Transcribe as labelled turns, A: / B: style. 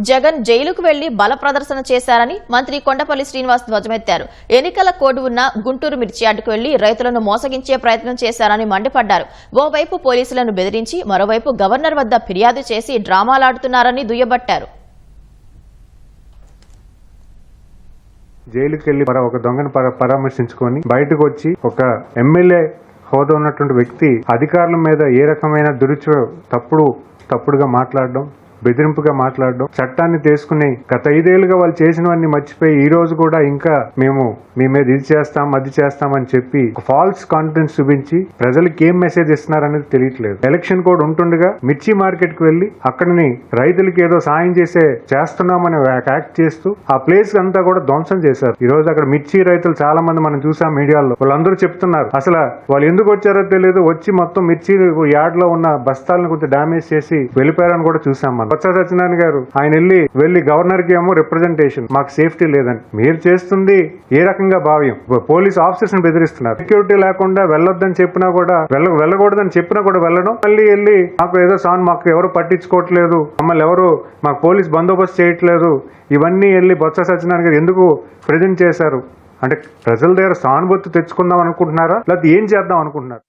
A: జగన్ జైలుకు వెళ్ళి బల ప్రదర్శన చేశారని మంత్రి కొండపల్లి శ్రీనివాస్ ధ్వజమెత్తారు. ఎన్నికల కోడ్ ఉన్న గుంటూరు మిర్చి యార్డుకు వెళ్ళి రైతులను మోసగించే ప్రయత్నం చేశారని మండిపడ్డారు. ఓవైపు పోలీసులను బెదిరించి మరోవైపు గవర్నర్ వద్ద ఫిర్యాదు చేసి డ్రామాలాడుతున్నారని దుయ్యబట్టారు.
B: జైలుకి ఒక దొంగను పర- పరామర్శించుకొని బయటకు వచ్చి ఒక ఎమ్మెల్యే హోదా ఉన్నటువంటి వ్యక్తి అధికారుల మీద ఏ రకమైన దురుచు తప్పుడు తప్పుడుగా మాట్లాడడం బెదిరింపుగా మాట్లాడడం చట్టాన్ని తీసుకుని గత ఐదేళ్ళుగా వాళ్ళు చేసినవన్నీ మర్చిపోయి ఈ రోజు కూడా ఇంకా మేము మీ మీద ఇది చేస్తాం అది చేస్తాం అని చెప్పి ఫాల్స్ కాన్ఫిడెన్స్ చూపించి ప్రజలకు ఏం మెసేజ్ ఇస్తున్నారనేది తెలియట్లేదు. ఎలక్షన్ కోడ్ ఉంటుండగా మిర్చి మార్కెట్కు వెళ్ళి అక్కడిని రైతులకి ఏదో సాయం చేసే చేస్తున్నామని యాక్ట్ చేస్తూ ఆ ప్లేస్ అంతా కూడా ధ్వంసం చేశారు. ఈ రోజు అక్కడ మిర్చి రైతులు చాలా మంది మనం చూసాం మీడియాలో. వాళ్ళందరూ చెప్తున్నారు అసలు వాళ్ళు ఎందుకు వచ్చారో తెలియదు వచ్చి మొత్తం మిర్చి యార్డ్లో ఉన్న బస్తాలను కొంచెం డామేజ్ చేసి వెళ్ళిపోయారని కూడా చూసాం మనం. బొత్స సత్యనారాయణ గారు ఆయన వెళ్ళి వెళ్ళి గవర్నర్కి ఏమో రిప్రజెంటేషన్ మాకు సేఫ్టీ లేదని. మీరు చేస్తుంది ఏ రకంగా భావ్యం? పోలీస్ ఆఫీసర్స్ని బెదిరిస్తున్నారు. సెక్యూరిటీ లేకుండా వెళ్ళొద్దని చెప్పినా కూడా వెళ్ళ వెళ్ళకూడదని చెప్పినా కూడా వెళ్ళడం. మళ్ళీ వెళ్ళి మాకు ఏదో సాన్ మాకు ఎవరు పట్టించుకోవట్లేదు. మమ్మల్ని ఎవరు మాకు పోలీస్ బందోబస్తు చేయట్లేదు. ఇవన్నీ వెళ్ళి బొత్స సత్యనారాయణ గారు ఎందుకు ప్రజెంట్ చేశారు? అంటే ప్రజల దగ్గర సానుభూతి తెచ్చుకుందాం అనుకుంటున్నారా? లేకపోతే ఏం చేద్దాం అనుకుంటున్నారు?